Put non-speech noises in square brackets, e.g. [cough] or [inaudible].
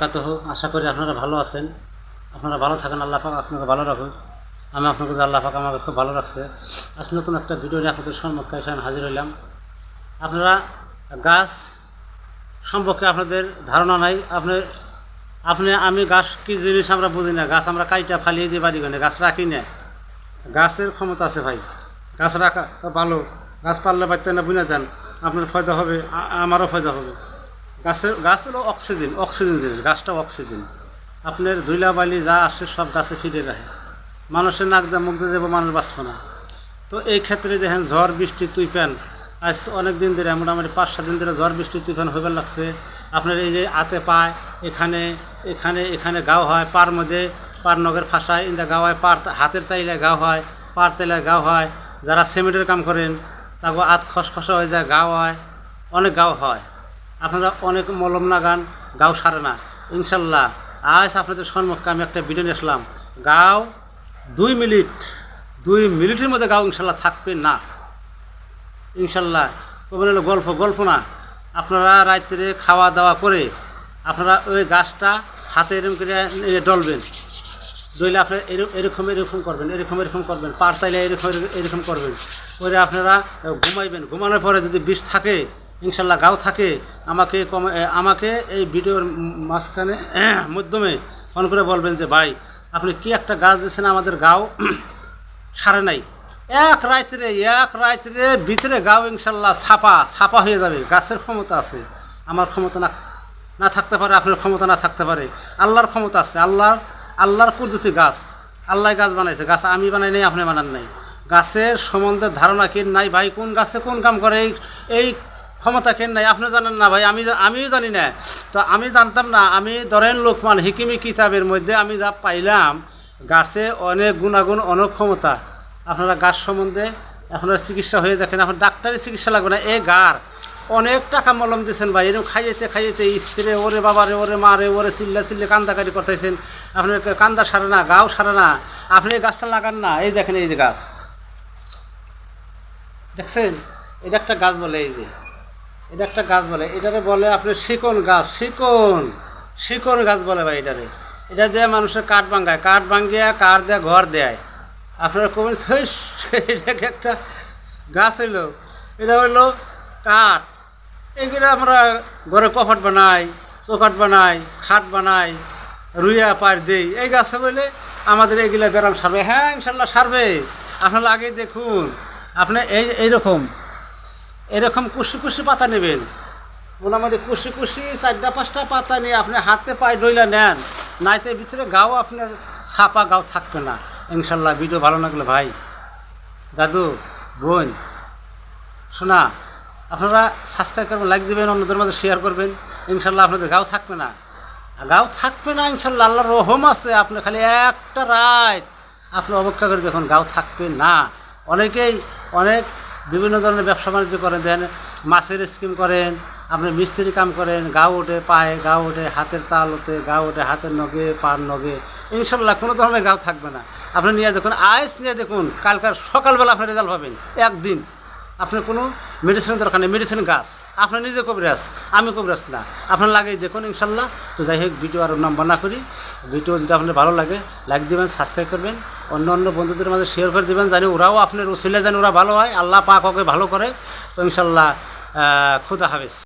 কাত হোক আশা করি আপনারা ভালো আছেন। আপনারা ভালো থাকেন, আল্লাহ পাক আপনাকে ভালো রাখুন আমি আপনাকে, আল্লাহ পাক আমাকে খুব ভালো রাখছে। আজ নতুন একটা ভিডিও নিয়ে আপনাদের সম্মুখে এসে হাজির হইলাম। আপনারা গাছ সম্পর্কে আপনাদের ধারণা নাই। আপনি আপনি, আমি গাছ কী জিনিস আমরা বুঝি না। গাছ আমরা কাইটা ফালিয়ে দিয়ে বাড়ি না গাছ রাখি না। গাছের ক্ষমতা আছে ভাই। গাছ রাখা ভালো। গাছ পারলে পারতেন না বুঝে দেন, আপনার ফায়দা হবে আমারও ফায়দা হবে। গাছের গাছ হলো অক্সিজেন অক্সিজেন জিনিস, গাছটা অক্সিজেন। আপনার ধুলা বালি যা আসে সব গাছে ফিরে রাখে। মানুষের নাক দিয়ে মুখ দিয়ে যাব, মানুষ বাঁচবে না। তো এই ক্ষেত্রে দেখেন ঝড়, বৃষ্টি তুইফান আজ অনেক দিন ধরে, মোটামুটি পাঁচ, সাত দিন ধরে ঝড়, বৃষ্টি তুইফান হইবার লাগছে। আপনার এই যে আতে পায়, এখানে এখানে এখানে গাও হয়, পার মধ্যে পার নগের ফাঁসায়, ইন্দা গাও হয়, পার হাতের তাইলে গাও হয়, পার তাইলে গাও হয়। যারা সিমেন্টের কাম করেন তারপর আত খসখসা হয়ে যায়, গাও হয়, অনেক গাও হয়। আপনারা অনেক মলম নাগান গাও সারে না। ইনশাল্লাহ, আজ আপনাদের সম্মুখে আমি একটা ভিডিও নিয়ে আসলাম। গাও দুই মিনিট, দুই মিনিটের মধ্যে গাও ইনশাল্লাহ থাকবে না। ইনশাল্লাহ কবে হলো গল্প গল্প না। আপনারা রাত্রে খাওয়া দাওয়া করে আপনারা ওই গাছটা হাতে এরকম করে ডলবেন। ডইলে আপনারা এরকম এরকম এরকম করবেন, এরকম এরকম করবেন। পার তাইলে এরকম এরকম করবেন। করে আপনারা ঘুমাইবেন। ঘুমানোর পরে যদি বিষ থাকে ইনশাল্লাহ গাও থাকে। আমাকে কম আমাকে এই ভিডিওর মাঝখানে, [clears throat] মাধ্যমে ফোন করে বলবেন যে, ভাই, আপনি কি একটা গাছ দিয়েছেন আমাদের গাও? [clears throat] সারে নাই। এক রাত্রে এক রাত্রে ভিতরে গাও ইনশাল্লাহ ছাপা ছাপা হয়ে যাবে। গাছের ক্ষমতা আছে। আমার ক্ষমতা না না থাকতে পারে, আপনার ক্ষমতা না থাকতে পারে। আল্লাহর ক্ষমতা আছে। আল্লাহর আল্লাহর পদ্ধতি গাছ। আল্লাহ গাছ বানাইছে। গাছ আমি বানাই নাই, আপনি বানান নাই। গাছের সম্বন্ধে ধারণা কেন নাই? ভাই, কোন গাছে কোন কাম করে? এই এই ক্ষমতা কেন নাই? আপনি জানেন না ভাই, আমি আমিও জানি না। তো আমি জানতাম না, আমি ধরেন লোকমান হিকিমি কিতাবের মধ্যে আমি যা পাইলাম, গাছে অনেক গুণাগুণ, অনেক ক্ষমতা। আপনারা গাছ সম্বন্ধে আপনার চিকিৎসা হয়ে দেখেন, এখন ডাক্তারের চিকিৎসা লাগবে না। এই গার, অনেক টাকা মলম দিয়েছেন ভাই। এরকম খাইয়েছে খাইয়েছে স্ত্রী, ওরে বাবারে ওরে মারে ওরে চিল্লা চিল্লে কান্দাকারি করতেছেন। আপনার কান্দা সারে না, গাও সারে না। আপনি এই গাছটা লাগান না। এই দেখেন এই যে গাছ। দেখছেন? এটা একটা গাছ বলে এই যে। এটা একটা গাছ বলে, এটারে বলে আপনার শিকন গাছ শিকন শিকন গাছ বলে ভাই এটারে। এটা দিয়ে মানুষের কাঠ ভাঙ্গায়, কাঠ ভাঙ্গিয়া কাঠ দেয় ঘর দেয়। আপনারা কবেন এটাকে একটা গাছ হইল? এটা হইল কাঠ। এগুলো আমরা ঘরে কফাট বানাই চৌকাট বানাই, খাট বানাই, রুইয়া পার দেই। এই গাছে বলে আমাদের এগুলা ব্যারাম সারবে। হ্যাঁ ইনশাল্লাহ সারবে। আপনারা আগে দেখুন। আপনি এই, এইরকম। এরকম কুশি কুশি পাতা নেবেন। মোটামুটি কুশি কুশি চারটা, পাঁচটা পাতা নিয়ে আপনি হাতে পায়ে ডইলা নেন, নাইতে ভিতরে গাও আপনার ছাপা গাও থাকবে না। ইনশাল্লাহ ভিডিও ভালো লাগলে ভাই। দাদু, বোন শোনা আপনারা সাবস্ক্রাইব করবেন লাইক দেবেন, অন্যদের মাঝে শেয়ার করবেন। ইনশাল্লাহ আপনাদের গাও থাকবে না। গাও থাকবে না, ইনশাল্লাহ আল্লাহর রহম আছে, আপনি খালি একটা রাত আপনি অপেক্ষা করে দেখুন, গাও থাকবে না। অনেকেই অনেক বিভিন্ন ধরনের ব্যবসা বাণিজ্য করেন, দেন মাছের স্কিম করেন, আপনি মিস্ত্রি কাম করেন, গাও ওঠে পায়ে, গাও ওঠে হাতের তাল ওঠে গাও ওঠে হাতের নগে, পার নগে, ইনশাল্লাহ কোনো ধরনের গাও থাকবে না। আপনি নিয়ে দেখুন আইস নিয়ে দেখুন, কালকার সকালবেলা আপনি রেজাল্ট পাবেন, একদিন। আপনার কোনো মেডিসিনের দরকার নেই মেডিসিন গাছ। আপনার নিজে কবিরাজ, আমি কবিরাজ না। আপনার লাগে দেখুন, ইনশাল্লাহ। তো যাই হোক ভিডিও আর লম্বা না করি। ভিডিও যদি আপনার ভালো লাগে লাইক দিবেন সাবস্ক্রাইব করবেন। অন্য অন্য বন্ধুদের মাঝে শেয়ার করে দেবেন, জানি ওরাও আপনার ওসিলে যেন ওরা ভালো হয়, আল্লাহ পাক ওকে ভালো করে। তো ইনশাল্লাহ খুদা হাফেজ।